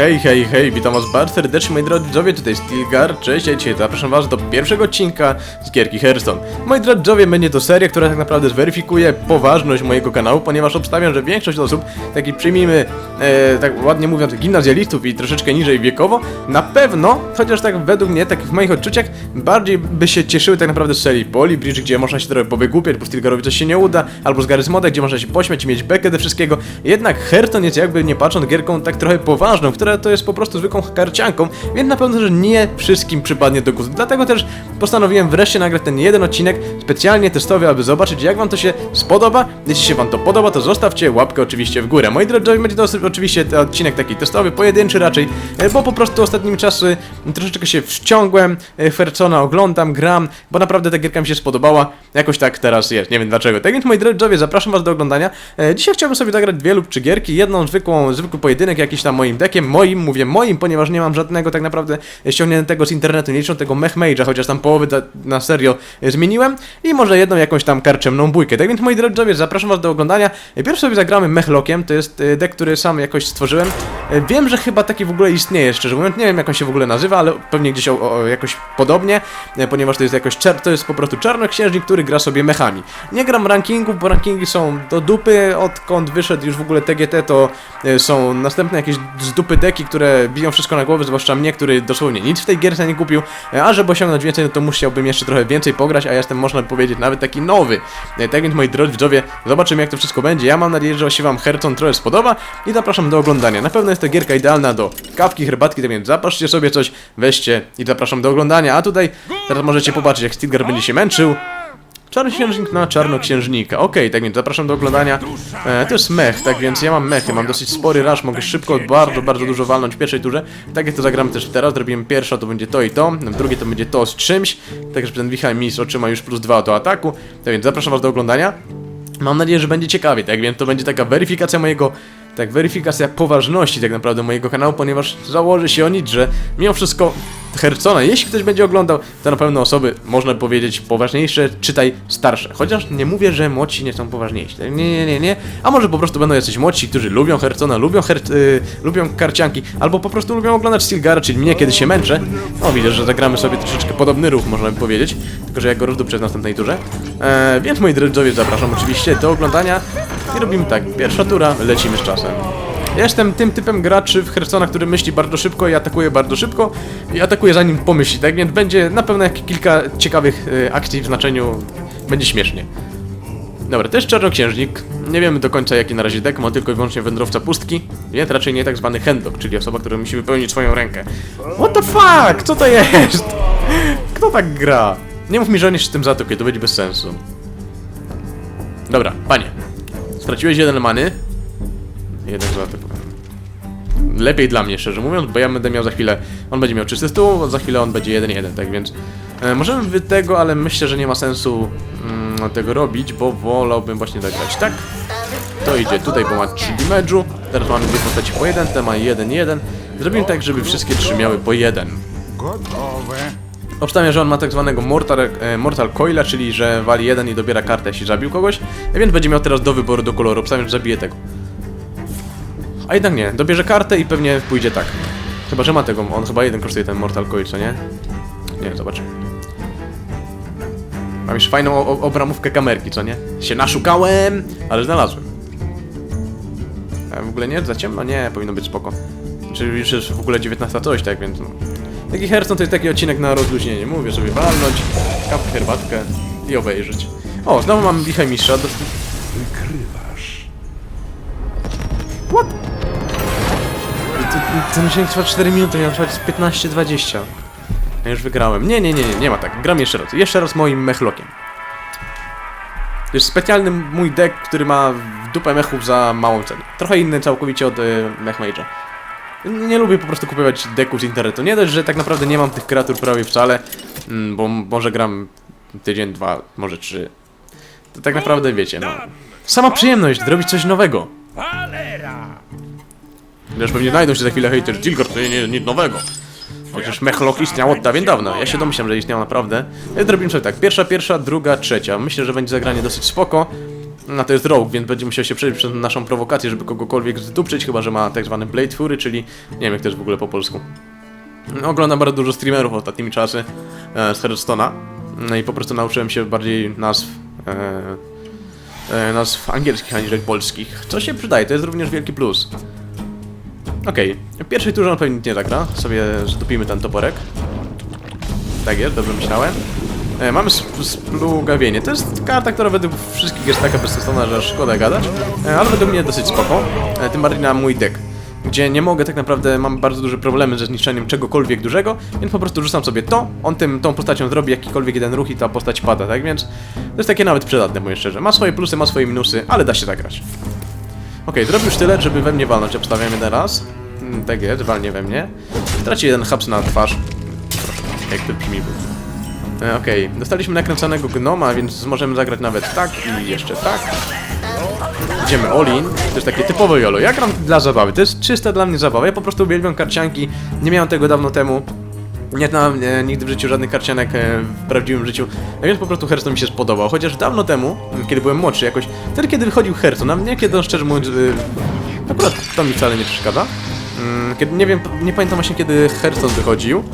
Hej, hej, hej, witam was bardzo serdecznie moi drodzy widzowie, tutaj Stilgar, cześć, ja dzisiaj zapraszam was do pierwszego odcinka z gierki Hearthstone. Moi drodzy widzowie, będzie to seria, która tak naprawdę zweryfikuje poważność mojego kanału, ponieważ obstawiam, że większość osób, taki przyjmijmy, e, tak ładnie mówiąc, gimnazjalistów i troszeczkę niżej wiekowo, na pewno, chociaż tak według mnie, tak w moich odczuciach, bardziej by się cieszyły tak naprawdę z serii Poly Bridge, gdzie można się trochę powygłupiać, bo Stilgarowi coś się nie uda, albo z Garry's Moda, gdzie można się pośmiać i mieć bekę do wszystkiego. Jednak Hearthstone jest jakby nie patrząc gierką tak trochę poważną, która to jest po prostu zwykłą karcianką, więc na pewno, że nie wszystkim przypadnie do gustu. Dlatego też postanowiłem wreszcie nagrać ten jeden odcinek specjalnie testowy, aby zobaczyć jak wam to się spodoba. Jeśli się wam to podoba, to zostawcie łapkę oczywiście w górę. Moi drodzy, będzie to oczywiście odcinek taki testowy, pojedynczy raczej, e, bo po prostu ostatnimi czasy troszeczkę się wciągłem, e, Hearthstone'a oglądam, gram, bo naprawdę ta gierka mi się spodobała. Jakoś tak teraz jest, nie wiem dlaczego. Tak więc moi drodzy, zapraszam was do oglądania. E, Dzisiaj chciałbym sobie zagrać dwie lub trzy gierki, jedną zwykłą, zwykły pojedynek jakiś tam moim deckiem, moim, mówię moim, ponieważ nie mam żadnego tak naprawdę ściągniętego z internetu, nie licząc tego mech mage'a, chociaż tam połowy na serio zmieniłem i może jedną jakąś tam karczemną bójkę. Tak więc moi drodzy, zapraszam was do oglądania. Pierwszy sobie zagramy mechlokiem, to jest e, deck, który sam jakoś stworzyłem. E, Wiem, że chyba taki w ogóle istnieje, szczerze mówiąc, nie wiem jak on się w ogóle nazywa, ale pewnie gdzieś o, o, jakoś podobnie, e, ponieważ to jest jakoś czer to jest po prostu czarnoksiężnik, który gra sobie mechami. Nie gram rankingów, bo rankingi są do dupy, odkąd wyszedł już w ogóle TGT, to są następne jakieś z dupy deki, które biją wszystko na głowę, zwłaszcza mnie, który dosłownie nic w tej gierce nie kupił, e, a żeby osiągnąć więcej, no to musiałbym jeszcze trochę więcej pograć, a ja jestem, można powiedzieć, nawet taki nowy. E, Tak więc moi drodzy widzowie, zobaczymy jak to wszystko będzie. Ja mam nadzieję, że się wam Hearthstone trochę spodoba i zapraszam do oglądania. Na pewno jest to gierka idealna do kawki, herbatki, tak więc zapatrzcie sobie coś, weźcie i zapraszam do oglądania. A tutaj teraz możecie popatrzeć jak Stilgar będzie się męczył. Czarnoksiężnik na czarnoksiężnika. Okej, tak więc zapraszam do oglądania. E, to jest mech, tak więc ja mam mechy, mam dosyć spory rush, mogę szybko, bardzo, bardzo dużo walnąć w pierwszej turze. Tak jak to zagramy też teraz, zrobimy pierwsza to będzie to i to, drugie to będzie to z czymś. Także ten Wichaj Mis otrzyma już plus dwa do ataku. Tak więc zapraszam was do oglądania. Mam nadzieję, że będzie ciekawie, tak więc to będzie taka weryfikacja mojego, tak weryfikacja poważności tak naprawdę mojego kanału, ponieważ założy się o nic, że mimo wszystko Hearthstone'a, jeśli ktoś będzie oglądał, to na pewno osoby, można powiedzieć, poważniejsze, czytaj starsze. Chociaż nie mówię, że młodsi nie są poważniejsi. Tak? Nie, nie, nie, nie. A może po prostu będą jacyś młodsi, którzy lubią Hearthstone'a, lubią, her y, lubią karcianki, albo po prostu lubią oglądać Stilgara, czyli mnie, kiedy się męczę. O, widzę, że zagramy sobie troszeczkę podobny ruch, można by powiedzieć. Tylko, że ja go rozdupczę w następnej turze. E, więc moi drodzy, zapraszam oczywiście do oglądania. I robimy tak, pierwsza tura, lecimy z czasem. Ja jestem tym typem graczy w Hearthstone'a, który myśli bardzo szybko i atakuje bardzo szybko i atakuje zanim pomyśli, tak więc będzie na pewno jak kilka ciekawych y, akcji w znaczeniu będzie śmiesznie. Dobra, to jest czarnoksiężnik. Nie wiemy do końca jaki na razie deck, ma tylko i wyłącznie wędrowca pustki, więc raczej nie tak zwany handlock, czyli osoba, która musi wypełnić swoją rękę. What the fuck? Co to jest? Kto tak gra? Nie mów mi, że on jest z tym zatopie, to będzie bez sensu. Dobra, panie. Straciłeś jeden many. Jeden złoty. Lepiej dla mnie, szczerze mówiąc, bo ja będę miał za chwilę. On będzie miał czysty stół, za chwilę on będzie 1-1, tak więc. E, możemy by tego, ale myślę, że nie ma sensu mm, tego robić, bo wolałbym właśnie tak grać. Tak? To idzie tutaj, bo ma 3 damage'u. Teraz mamy dwie postaci po 1, te ma 1-1. Zrobimy tak, żeby wszystkie trzy miały po 1. Gotowe. Obstawiam, że on ma tak zwanego Mortal, e, Mortal Coila, czyli że wali jeden i dobiera kartę, jeśli zabił kogoś, więc będzie miał teraz do wyboru do koloru. Obstawiam, że zabije tego. A jednak nie, dobierze kartę i pewnie pójdzie tak. Chyba, że ma tego, on chyba jeden kosztuje ten Mortal Coil, co nie? Nie, zobaczymy. Mam już fajną obramówkę kamerki, co nie? Się naszukałem, ale znalazłem. A w ogóle nie? Za ciemno? Nie, powinno być spoko. Czyli już jest w ogóle 19 coś, tak więc no. Taki Hearthstone to jest taki odcinek na rozluźnienie. Mówię sobie walnąć, kawkę, herbatkę i obejrzeć. O, znowu mam wichaj mistrza. Ten odcinek trwa 4 minuty, miał trwać 15-20. Ja już wygrałem. Nie, nie, nie, nie, nie ma tak. Gram jeszcze raz. Jeszcze raz moim mechlokiem. To jest specjalny mój deck, który ma dupę mechów za małą cenę. Trochę inny całkowicie od y. Nie lubię po prostu kupować deków z internetu. Nie dość, że tak naprawdę nie mam tych kreatur prawie wcale, mm, bo może gram tydzień, dwa, może trzy. To tak naprawdę wiecie, no. Sama przyjemność, zrobić coś nowego. Valera! Wiesz, pewnie znajdą się za chwilę hejter, Dilgor to nie, nic nowego. Chociaż Mechlok istniał od dawien dawna. Ja się domyślam, że istniał naprawdę. Ja zrobimy sobie tak. Pierwsza, pierwsza, druga, trzecia. Myślę, że będzie zagranie dosyć spoko. No to jest Rogue, więc będzie musiał się przejść przez naszą prowokację, żeby kogokolwiek zdupczyć, chyba że ma tak zwany Blade Fury, czyli nie wiem jak to jest w ogóle po polsku. No, Oglądam bardzo dużo streamerów ostatnimi czasy e, z Hearthstone'a no i po prostu nauczyłem się bardziej nazw e, e, nazw angielskich aniżeli polskich, co się przydaje, to jest również wielki plus. Okej, w pierwszej turze on pewnie nie zagra, sobie zdupimy ten toporek. Tak jest, dobrze myślałem. E, mamy sp- splugawienie. To jest karta, która według wszystkich jest taka bezsensowna, że szkoda gadać, e, ale według mnie dosyć spoko. E, tym bardziej na mój deck, gdzie nie mogę tak naprawdę, mam bardzo duże problemy ze zniszczeniem czegokolwiek dużego, więc po prostu rzucam sobie to, on tym, tą postacią zrobi jakikolwiek jeden ruch i ta postać pada, tak więc to jest takie nawet przydatne, mówię szczerze. Ma swoje plusy, ma swoje minusy, ale da się zagrać. Okej, zrobił już tyle, żeby we mnie walnąć. Obstawiamy teraz. Mm, Tak jest, walnie we mnie. Traci jeden haps na twarz. Proszę, jak to brzmi. E, Okej, dostaliśmy nakręconego gnoma, więc możemy zagrać nawet tak i jeszcze tak. Idziemy all-in. To jest takie typowe YOLO. Ja gram dla zabawy. To jest czysta dla mnie zabawa. Ja po prostu uwielbiam karcianki. Nie miałem tego dawno temu. Nie znałem e, nigdy w życiu żadnych karcianek e, w prawdziwym życiu, a więc po prostu Hearthstone mi się spodobał. Chociaż dawno temu, kiedy byłem młodszy jakoś, wtedy kiedy wychodził Hearthstone, a mnie kiedy on szczerze mówiąc, y, akurat to mi wcale nie przeszkadza. Mm, Kiedy, nie wiem, nie pamiętam właśnie kiedy Hearthstone wychodził,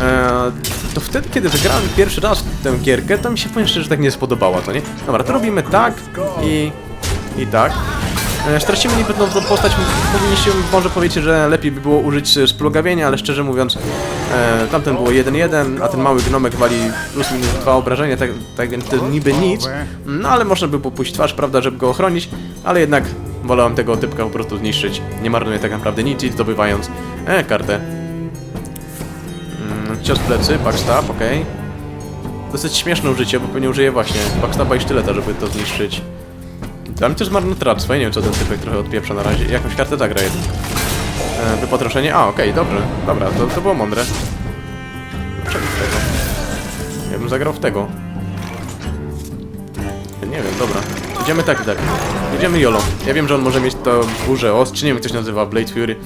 e, to wtedy kiedy zagrałem pierwszy raz tę gierkę, to mi się powiem szczerze, że tak nie spodobała, to nie? Dobra, to robimy tak i, i tak. E, Stracimy niby tą postać, powinniście może powiedzieć, że lepiej by było użyć e, splugawienia, ale szczerze mówiąc, e, tamten było 1-1, a ten mały gnomek wali plus minus dwa obrażenia, tak, tak więc to niby nic, no ale można by było pójść twarz, prawda, żeby go ochronić, ale jednak wolałem tego typka po prostu zniszczyć, nie marnuję tak naprawdę nic i zdobywając e, kartę. Mm, cios plecy, backstab, okej. Dosyć śmieszne użycie, bo pewnie użyję właśnie backstaba i sztyleta, żeby to zniszczyć. Dla mnie to jest marnotrawstwo, ja nie wiem co ten typek trochę odpieprza na razie. Jakąś kartę zagra jeden. E, wypotroszenie? A, okej, dobrze. Dobra, to, to było mądre. Czego tego? Ja bym zagrał w tego. Nie wiem, dobra. Idziemy tak dalej. Idziemy YOLO. Ja wiem, że on może mieć to burzę os, czy nie wiem, jak to się nazywa, Blade Fury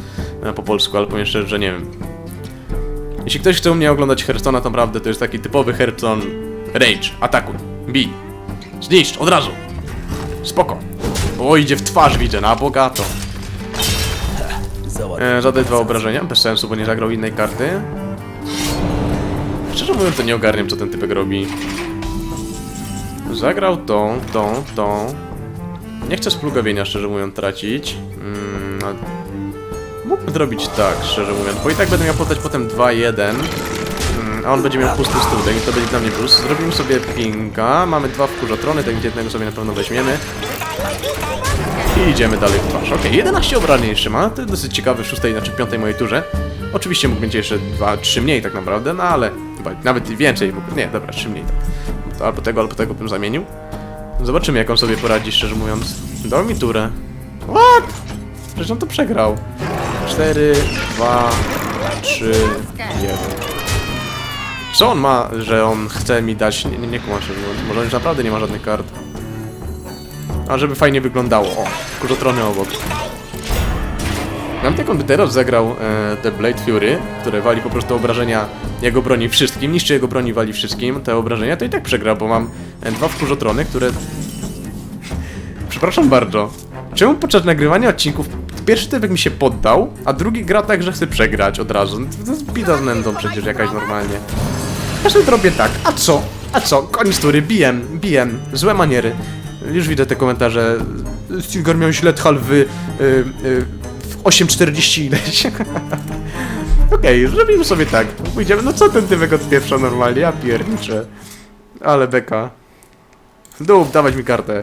e, po polsku, ale powiem szczerze, że nie wiem. Jeśli ktoś chce u mnie oglądać Hearthstone'a, to naprawdę to jest taki typowy Hearthstone Rage, atakuj, bij, zniszcz, od razu. Spoko. O, idzie w twarz, widzę, na bogato. E, zadaj dwa obrażenia, bez sensu, bo nie zagrał innej karty. Szczerze mówiąc, to nie ogarniam, co ten typek robi. Zagrał tą, tą, tą. Nie chcę splugawienia, szczerze mówiąc, tracić. Mm. Mógłbym zrobić tak, szczerze mówiąc, bo i tak będę miał postać potem 2-1. A on będzie miał pusty studek i to będzie dla mnie plus. Zrobimy sobie pinga, mamy dwa wkurzotrony, tak jednego sobie na pewno weźmiemy. I idziemy dalej w twarz. Okej, 11 obrażeń jeszcze ma, to jest dosyć ciekawe w szóstej, znaczy piątej mojej turze. Oczywiście mógł mieć jeszcze 2-3 mniej tak naprawdę, no ale chyba nawet więcej, mógł, nie, dobra, 3 mniej tak. Albo tego, albo tego bym zamienił. Zobaczymy jak on sobie poradzi, szczerze mówiąc. Dał mi turę. What? Przecież on to przegrał. 4, 2, 3, 1. Co on ma, że on chce mi dać... Nie, nie, nie mówiąc. Może on już naprawdę nie ma żadnych kart. A żeby fajnie wyglądało. O, kurzotrony obok. On by teraz zagrał e, te Blade Fury, które wali po prostu obrażenia jego broni wszystkim, niszczy jego broni, wali wszystkim te obrażenia, to i tak przegra, bo mam e, dwa wkurzotrony, które... Przepraszam bardzo. Czemu podczas nagrywania odcinków pierwszy typek mi się poddał, a drugi gra tak, że chce przegrać od razu? To jest bida z nędzą przecież jakaś normalnie. Ja sobie robię tak, a co? A co? Koniec tury, bijem, bijem. Złe maniery. Już widzę te komentarze. Stilgar miał źle w, y, y, w 8.40 ileś. Okej, zrobimy sobie tak. Pójdziemy, no co ten typek odpieprza normalnie? Ja pierniczę. Ale beka. Dół, dawać mi kartę.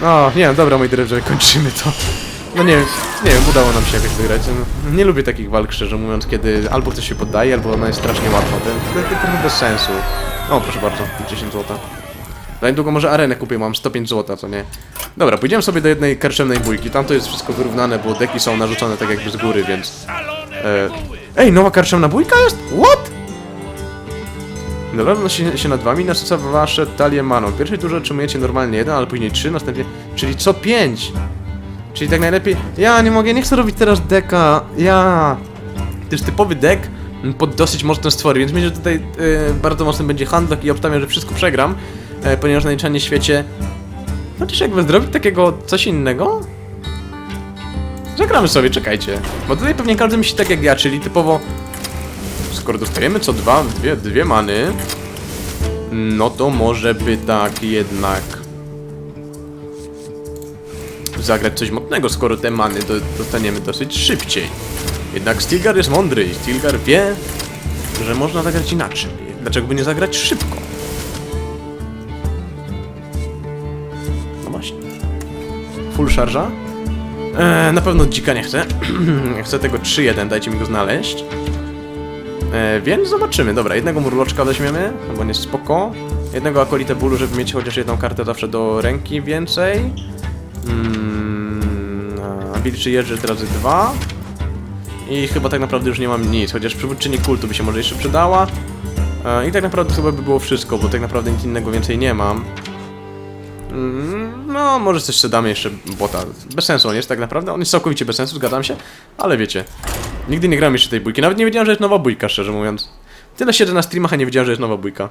No, nie dobra moi drodzy, kończymy to. No nie nie wiem, udało nam się jakoś wygrać. No, Nie lubię takich walk, szczerze mówiąc, kiedy albo ktoś się poddaje, albo ona jest strasznie łatwa. To, to, to trochę bez sensu. O, proszę bardzo, 10 zł. Za niedługo może arenę kupię, mam 105 zł, co nie? Dobra, pójdziemy sobie do jednej karczemnej bójki. Tam to jest wszystko wyrównane, bo deki są narzucone tak jakby z góry, więc... E... Ej, nowa karczemna bójka jest? What? Dobra, się, się nad wami nasyca wasze talie maną. W pierwszej turze otrzymujecie normalnie jeden, ale później trzy, następnie... Czyli co pięć! Czyli tak najlepiej... Ja nie mogę, nie chcę robić teraz deka. Ja... Jest typowy deck pod dosyć mocne stwory, więc myślę, że tutaj e, bardzo mocny będzie handlock i obstawiam, że wszystko przegram, e, ponieważ na niczanie świecie Chociaż jakby zrobić takiego coś innego? Zagramy sobie, czekajcie. Bo tutaj pewnie każdy myśli tak jak ja, czyli typowo... Skoro dostajemy co dwa, dwie, dwie many, no to może by tak jednak zagrać coś mocnego, skoro te many do, dostaniemy dosyć szybciej. Jednak Stilgar jest mądry i Stilgar wie, że można zagrać inaczej. Dlaczego by nie zagrać szybko? No właśnie. Full szarża? Eee, na pewno dzika nie chcę. chcę tego 3-1, dajcie mi go znaleźć. E, więc zobaczymy. Dobra, jednego murloczka weźmiemy, no bo nie jest spoko. Jednego akolite bólu, żeby mieć chociaż jedną kartę zawsze do ręki więcej. Mm, Ability jeżdżę razy dwa. I chyba tak naprawdę już nie mam nic, chociaż przywódczyni kultu by się może jeszcze przydała. E, I tak naprawdę chyba by było wszystko, bo tak naprawdę nic innego więcej nie mam. Mm, No, może coś sobie damy jeszcze. Bez sensu on jest tak naprawdę. On jest całkowicie bez sensu, zgadzam się. Ale wiecie, nigdy nie grałem jeszcze tej bójki. Nawet nie wiedziałem, że jest nowa bójka, szczerze mówiąc. Tyle siedzę na streamach, a nie wiedziałem, że jest nowa bójka.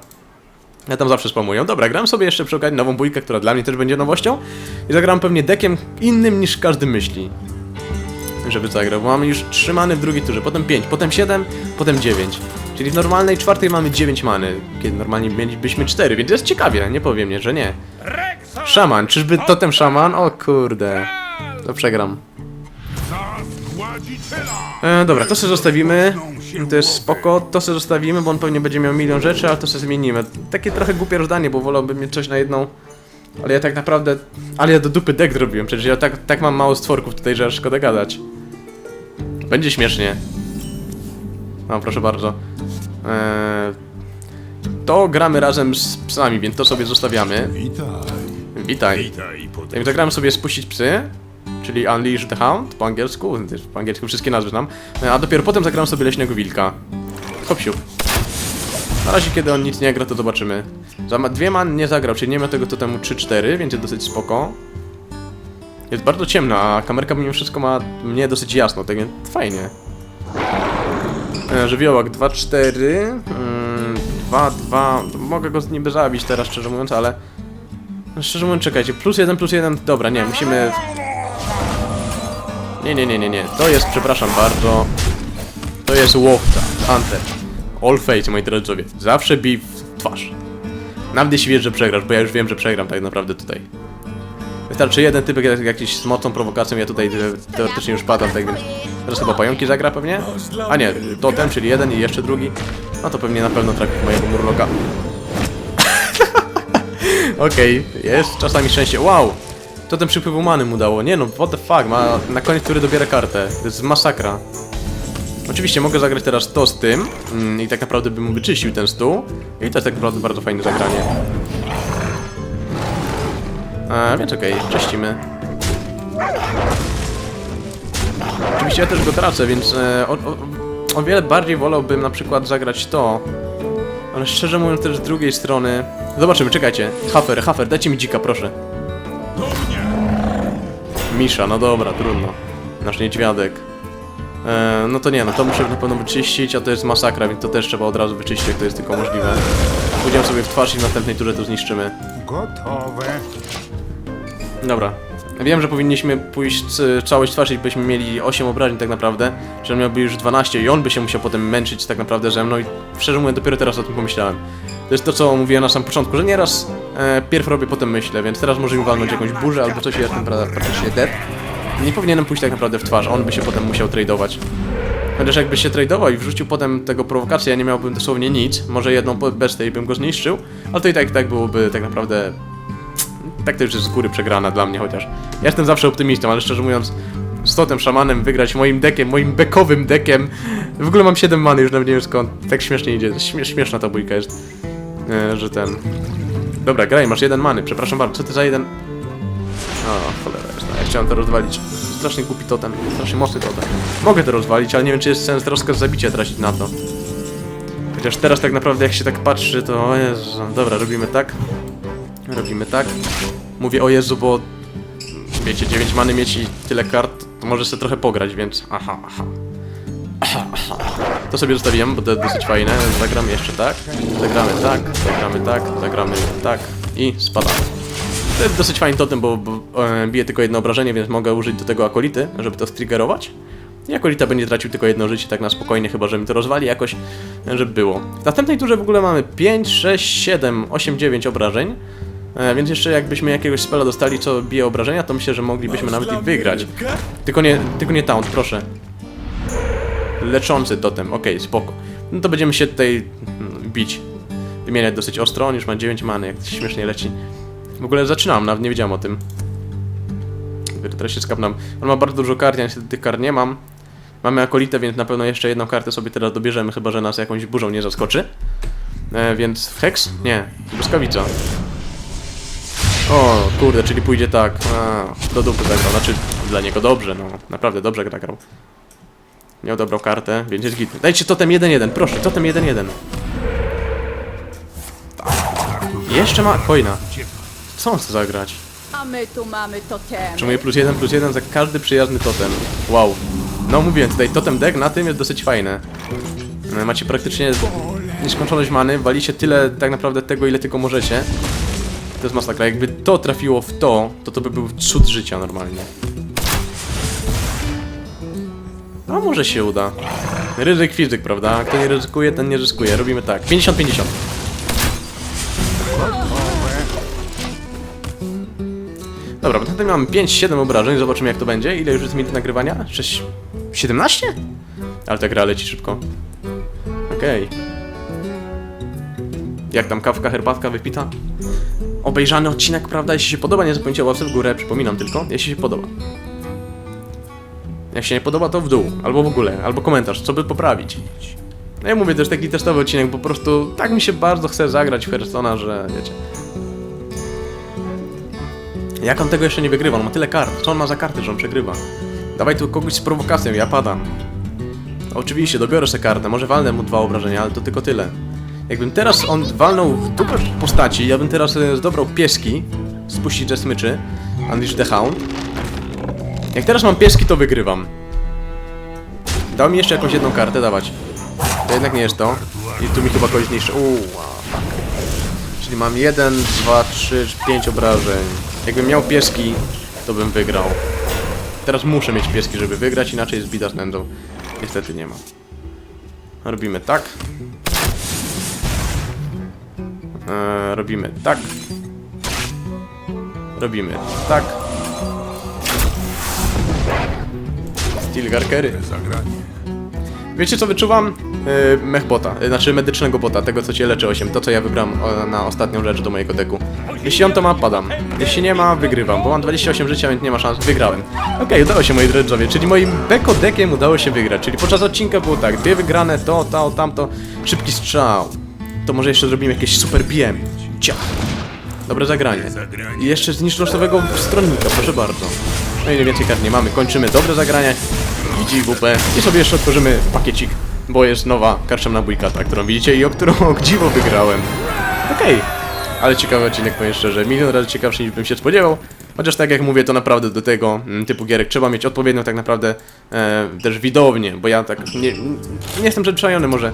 Ja tam zawsze spamuję. Dobra, gram sobie jeszcze przy okazji nową bójkę, która dla mnie też będzie nowością. I zagram pewnie dekiem innym niż każdy myśli. Żeby zagrał, bo mamy już 3 many w drugiej turze, potem 5, potem 7, potem 9. Czyli w normalnej czwartej mamy 9 many, kiedy normalnie mielibyśmy 4, więc jest ciekawie, nie powiem nie, że nie. Szaman, czyżby totem szaman? O kurde. To przegram. E, dobra, to sobie zostawimy. To jest spoko, to sobie zostawimy, bo on pewnie będzie miał milion rzeczy, ale to sobie zmienimy. Takie trochę głupie rozdanie, bo wolałbym mieć coś na jedną. Ale ja tak naprawdę. Ale ja do dupy deck zrobiłem, przecież ja tak, tak mam mało stworków tutaj, że aż szkoda gadać. Będzie śmiesznie. No, proszę bardzo. Eee, to gramy razem z psami, więc to sobie zostawiamy. Witaj. Witaj. Witaj, Jak zagramy sobie spuścić psy, czyli Unleash the Hound po angielsku, po angielsku wszystkie nazwy znam, a dopiero potem zagram sobie leśnego wilka. Hop siup. Na razie kiedy on nic nie gra, to zobaczymy. Dwie man nie zagrał, czyli nie ma tego totemu 3-4, więc jest dosyć spoko. Jest bardzo ciemno, a kamerka mimo wszystko ma mnie dosyć jasno, tak więc fajnie. E, Żywiołak 2-4, mm, 2-2, mogę go niby zabić teraz szczerze mówiąc, ale... Szczerze mówiąc, czekajcie, plus jeden, plus jeden, dobra, nie, musimy... Nie, nie, nie, nie, nie, to jest, przepraszam bardzo, to jest łowca, hunter. All face, moi drodzy zawsze bij w twarz. Nawet jeśli wiesz, że przegrasz, bo ja już wiem, że przegram tak naprawdę tutaj. Wystarczy jeden typek jak- jakiś z mocną prowokacją, ja tutaj te- teoretycznie już padam, tak więc... Teraz chyba pająki zagra pewnie? A nie, totem, czyli jeden i jeszcze drugi. No to pewnie na pewno trafi mojego murloka. Okej, jest czasami szczęście. Wow! To ten przypływ many mu dało. Nie no, what the fuck, ma na koniec, który dobiera kartę. To jest masakra. Oczywiście mogę zagrać teraz to z tym mm, i tak naprawdę bym wyczyścił ten stół. I to jest tak naprawdę bardzo fajne zagranie. A, więc okej, czyścimy. Oczywiście ja też go tracę, więc e, o, o, o wiele bardziej wolałbym na przykład zagrać to. Ale szczerze mówiąc też z drugiej strony... Zobaczymy, czekajcie. Hafer, Hafer, dajcie mi dzika, proszę. Misza, no dobra, trudno. Nasz niedźwiadek. E, no to nie, no to muszę na pewno wyczyścić, a to jest masakra, więc to też trzeba od razu wyczyścić, jak to jest tylko możliwe. Pójdziemy sobie w twarz i w następnej turze to zniszczymy. Gotowe. Dobra. Wiem, że powinniśmy pójść całość twarz i byśmy mieli 8 obrażeń tak naprawdę, że on miałby już 12 i on by się musiał potem męczyć tak naprawdę ze mną i szczerze mówiąc dopiero teraz o tym pomyślałem. To jest to, co mówiłem na samym początku, że nieraz e, pierw robię, potem myślę, więc teraz może mi walnąć jakąś burzę albo coś i jestem pra- praktycznie dead. Nie powinienem pójść tak naprawdę w twarz, on by się potem musiał tradeować. Chociaż jakby się tradeował i wrzucił potem tego prowokację, ja nie miałbym dosłownie nic, może jedną bez tej bym go zniszczył, ale to i tak, tak byłoby tak naprawdę tak to już jest z góry przegrana dla mnie chociaż. Ja jestem zawsze optymistą, ale szczerze mówiąc, z totem szamanem wygrać moim dekiem, moim bekowym dekiem. W ogóle mam 7 many, już nawet nie wiem skąd. Tak śmiesznie idzie. Śmie śmieszna ta bójka jest. E, że ten. Dobra, graj, masz jeden many, przepraszam bardzo. Co ty za jeden. O, cholera. Ja chciałem to rozwalić. Strasznie głupi totem, strasznie mocny totem. Mogę to rozwalić, ale nie wiem, czy jest sens rozkaz zabicia tracić na to. Chociaż teraz tak naprawdę jak się tak patrzy, to o Jezu. Dobra, robimy tak. Robimy tak. Mówię o Jezu, bo wiecie, 9 many mieć i tyle kart, to może sobie trochę pograć, więc aha, aha. To sobie zostawiłem, bo to jest dosyć fajne. Zagramy jeszcze tak, zagramy tak, zagramy tak, zagramy tak i spadamy. To jest dosyć fajny totem, bo, bo e, bije tylko jedno obrażenie, więc mogę użyć do tego akolity, żeby to striggerować. I akolita będzie tracił tylko jedno życie, tak na spokojnie, chyba że mi to rozwali jakoś, e, żeby było. W następnej turze w ogóle mamy 5, 6, 7, 8, 9 obrażeń. E, więc jeszcze jakbyśmy jakiegoś spela dostali, co bije obrażenia, to myślę, że moglibyśmy nawet i wygrać. Tylko nie, tylko nie taunt, proszę. Leczący totem, okej, spoko. No to będziemy się tutaj mm, bić. Wymieniać dosyć ostro, on już ma 9 many, jak śmiesznie leci. W ogóle zaczynam, nawet nie wiedziałem o tym. Teraz się skapnął. On ma bardzo dużo kart, ja niestety tych kart nie mam. Mamy akolitę, więc na pewno jeszcze jedną kartę sobie teraz dobierzemy, chyba że nas jakąś burzą nie zaskoczy. E, więc Hex? Nie, błyskawica. O, kurde, czyli pójdzie tak. A, do dupy zagrał. Znaczy, dla niego dobrze, no. Naprawdę dobrze gra grał. Miał dobrą kartę, więc jest git. Dajcie totem 1-1, proszę, totem 1-1. Jeszcze ma coina. Co on chce zagrać? A my tu mamy totem. Otrzymuję plus 1, plus 1 za każdy przyjazny totem. Wow. No mówiłem, tutaj totem deck na tym jest dosyć fajne. E, Macie praktycznie nieskończoność many, walicie tyle tak naprawdę tego, ile tylko możecie. To jest masakra. Jakby to trafiło w to, to to by był cud życia normalnie. A może się uda. Ryzyk fizyk, prawda? Kto nie ryzykuje, ten nie ryzykuje. Robimy tak. 50-50. Dobra, bo tutaj mamy 5-7 obrażeń, zobaczymy jak to będzie. Ile już jest minut nagrywania? 6... 17? Ale ta gra leci szybko. Okej. Jak tam kawka, herbatka wypita? Obejrzany odcinek, prawda? Jeśli się podoba, nie zapomnijcie o łapce w górę, przypominam tylko, jeśli się podoba. Jak się nie podoba, to w dół, albo w ogóle, albo komentarz, co by poprawić. No ja mówię, to jest taki testowy odcinek, po prostu tak mi się bardzo chce zagrać w Hearthstone'a, że wiecie. Jak on tego jeszcze nie wygrywa? On ma tyle kart. Co on ma za karty, że on przegrywa? Dawaj tu kogoś z prowokacją, ja padam. Oczywiście, dobiorę sobie kartę, może walnę mu dwa obrażenia, ale to tylko tyle. Jakbym teraz on walnął w dupę postaci, ja bym teraz e, zdobrał pieski, spuścić ze smyczy, Unleash the Hound. Jak teraz mam pieski, to wygrywam. Dał mi jeszcze jakąś jedną kartę, dawać. To jednak nie jest to. I tu mi chyba kogoś zniszczy. Uuu. Czyli mam 1, 2, 3, 5 obrażeń. Jakbym miał pieski, to bym wygrał. Teraz muszę mieć pieski, żeby wygrać, inaczej jest bida z. Niestety nie ma. Robimy tak. Eee, robimy tak. Robimy tak. Steel Garkery. Wiecie co wyczuwam? Yy, mech bota, yy, znaczy medycznego bota, tego co cię leczy 8, to co ja wybrałem o, na ostatnią rzecz do mojego deku. Jeśli on to ma, padam. Jeśli nie ma, wygrywam, bo mam 28 życia, więc nie ma szans, wygrałem. Okej, udało się moi dredżowie, czyli moim beko udało się wygrać, czyli podczas odcinka było tak, dwie wygrane, to, to, tamto, szybki strzał. To może jeszcze zrobimy jakieś super BM. Ciach. Dobre zagranie. I jeszcze zniszcz stronnika, proszę bardzo. No i więcej kart nie mamy, kończymy dobre zagranie. Idź WP. I sobie jeszcze otworzymy pakiecik, bo jest nowa karczemna bójkata, którą widzicie i o którą o dziwo wygrałem. Okej. Ale ciekawy odcinek, powiem szczerze. Milion razy ciekawszy niż bym się spodziewał. Chociaż tak jak mówię, to naprawdę do tego mm, typu gierek trzeba mieć odpowiednią tak naprawdę e, też widownię, bo ja tak nie, nie jestem przyzwyczajony może.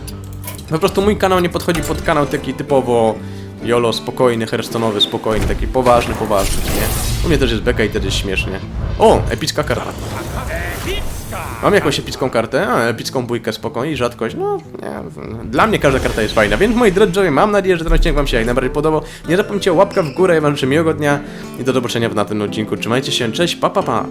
Po prostu mój kanał nie podchodzi pod kanał taki typowo Jolo, spokojny, herstonowy, spokojny, taki poważny, poważny, nie? U mnie też jest beka i też jest śmiesznie. O, epicka karta. Mam jakąś epicką kartę, a epicką bójkę spokojnie, rzadkość, no nie, dla mnie każda karta jest fajna, więc moi drodzy, mam nadzieję, że ten odcinek wam się jak najbardziej podobał. Nie zapomnijcie o łapka w górę, ja wam życzę miłego dnia i do zobaczenia w następnym odcinku. Trzymajcie się, cześć, pa pa pa!